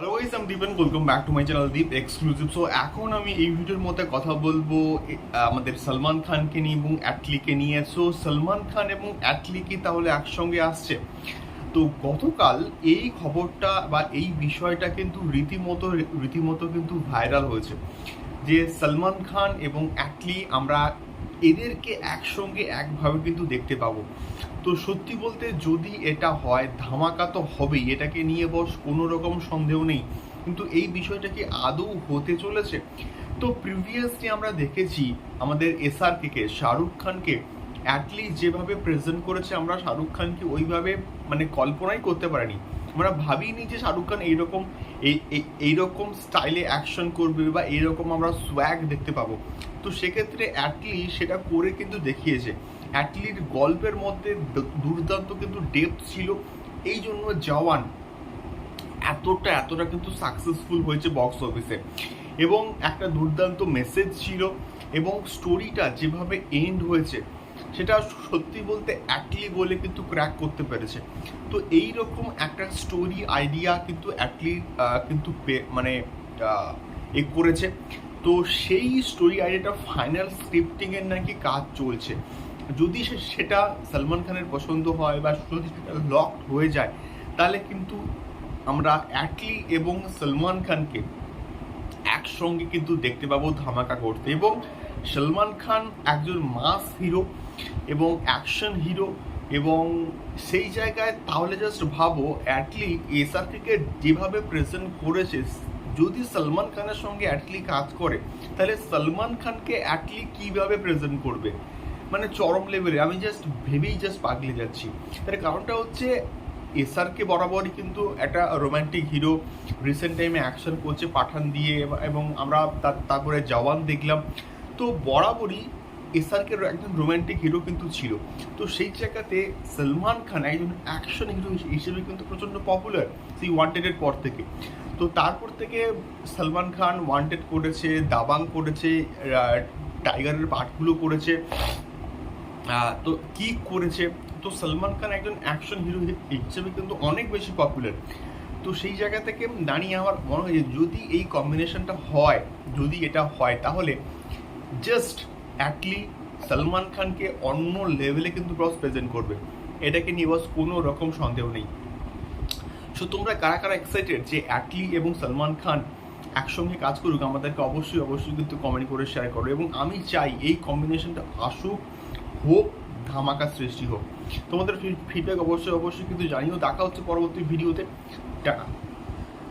Hello guys আমি Dipen welcome back to my channel Deep exclusive so এখন আমি এই ভিডিওর মধ্যে কথা বলব আমাদের সলমান খানকে নিয়ে এবং অ্যাটলিকে নিয়ে। সো সলমান খান এবং অ্যাটলি কি তাহলে একসঙ্গে আসছে। তো, গতকাল এই খবরটা বা এই বিষয়টা কিন্তু রীতিমতো রীতিমতো কিন্তু ভাইরাল হয়েছে। যে সলমান খান এবং অ্যাটলি আমরা এদেরকে একসঙ্গে, একভাবে কিন্তু দেখতে পাবো। তো সত্যি বলতে যদি এটা হয়, ধামাকা তো হবেই, এটাকে নিয়ে বস কোনো রকম সন্দেহ নেই। কিন্তু এই বিষয়টা কি আদৌ হতে চলেছে? তো প্রিভিয়াসলি আমরা দেখেছি আমাদের এসআরকে শাহরুখ খানকে অ্যাটলিস্ট যেভাবে প্রেজেন্ট করেছে আমরা শাহরুখ খানকে ওইভাবে মানে কল্পনাই করতে পারিনি। আমরা ভাবিনি যে শাহরুখ খান এইরকম এই, এই- এইরকম স্টাইলে অ্যাকশন করবে বা এইরকম আমরা সোয়াগ দেখতে পাবো। তো সেক্ষেত্রে অ্যাটলি সেটা করে কিন্তু দেখিয়েছে। অ্যাটলির গল্পের মধ্যে দুর্দান্ত কিন্তু ডেপথ ছিল। এই জন্য জওয়ান এতটা এতটা কিন্তু সাকসেসফুল হয়েছে বক্স অফিসে এবং একটা দুর্দান্ত মেসেজ ছিল এবং স্টোরিটা যেভাবে এন্ড হয়েছে সেটা সত্যি বলতে অ্যাটলি বলে কিন্তু ক্র্যাক করতে পেরেছে। তো এই রকম একটা স্টোরি আইডিয়া কিন্তু অ্যাটলি কিন্তু মানে এ করেছে। তো সেই স্টোরি আইডিয়াটা ফাইনাল স্ক্রিপ্টিংয়ের নাকি কাজ চলছে। যদি সেটা সলমান খানের পছন্দ হয় বা যদি সেটা লকড হয়ে যায়, তাহলে কিন্তু আমরা অ্যাটলি এবং সলমান খানকে একসঙ্গে কিন্তু দেখতে পাবো ধামাকা করতে। এবং সলমান খান একজন মাস হিরো এবং অ্যাকশন হিরো এবং সেই জায়গায় তাহলে জাস্ট ভাবো অ্যাটলি এসআরকে যেভাবে প্রেজেন্ট করেছে, যদি সলমান খানের সঙ্গে অ্যাটলি কাজ করে, তাহলে সলমান খানকে অ্যাটলি কীভাবে প্রেজেন্ট করবে? মানে চরম লেভেলে আমি জাস্ট ভেবেই জাস্ট পাগলে যাচ্ছি। তার কারণটা হচ্ছে এসআরকে বরাবরই কিন্তু একটা রোম্যান্টিক হিরো রিসেন্ট টাইমে অ্যাকশন করছে, পাঠান দিয়ে, এব- আমরা তার তারপরে জওয়ান দেখলাম। তো বরাবরই এসআরকে একজন রোম্যান্টিক হিরো কিন্তু ছিল। তো সেই জায়গাতে সলমান খান একজন অ্যাকশন হিরো হিসেবে কিন্তু প্রচণ্ড পপুলার সেই ওয়ান্টেডের পর থেকে। তো তারপর থেকে সলমান খান ওয়ান্টেড করেছে, দাবাং করেছে টাইগারের পার্টগুলো করেছে। তো কি করেছে? তো সলমান খান একজন অ্যাকশন হিরো হিসেবে কিন্তু অনেক বেশি পপুলার তো সেই জায়গা থেকে দাঁড়িয়ে আমার মনে হয় যদি এই কম্বিনেশনটা হয়, যদি এটা হয়, তাহলে জাস্ট অ্যাটলি সলমান খানকে অন্য লেভেলে কিন্তু ক্রস প্রেজেন্ট করবে। এটাকে নিয়ে বস কোনো রকম সন্দেহ নেই। সো তোমরা কারা কারা এক্সাইটেড যে অ্যাটলি এবং সলমান খান একসঙ্গে কাজ করুক, আমাদেরকে অবশ্যই অবশ্যই কিন্তু কমেন্ট করে শেয়ার করো এবং আমি চাই এই কম্বিনেশনটা আসুক, হোক, ধামাকা সৃষ্টি হোক। তোমাদের ফিডব্যাক অবশ্যই অবশ্যই কিন্তু জানিও। দেখা হচ্ছে পরবর্তী ভিডিওতে টাকা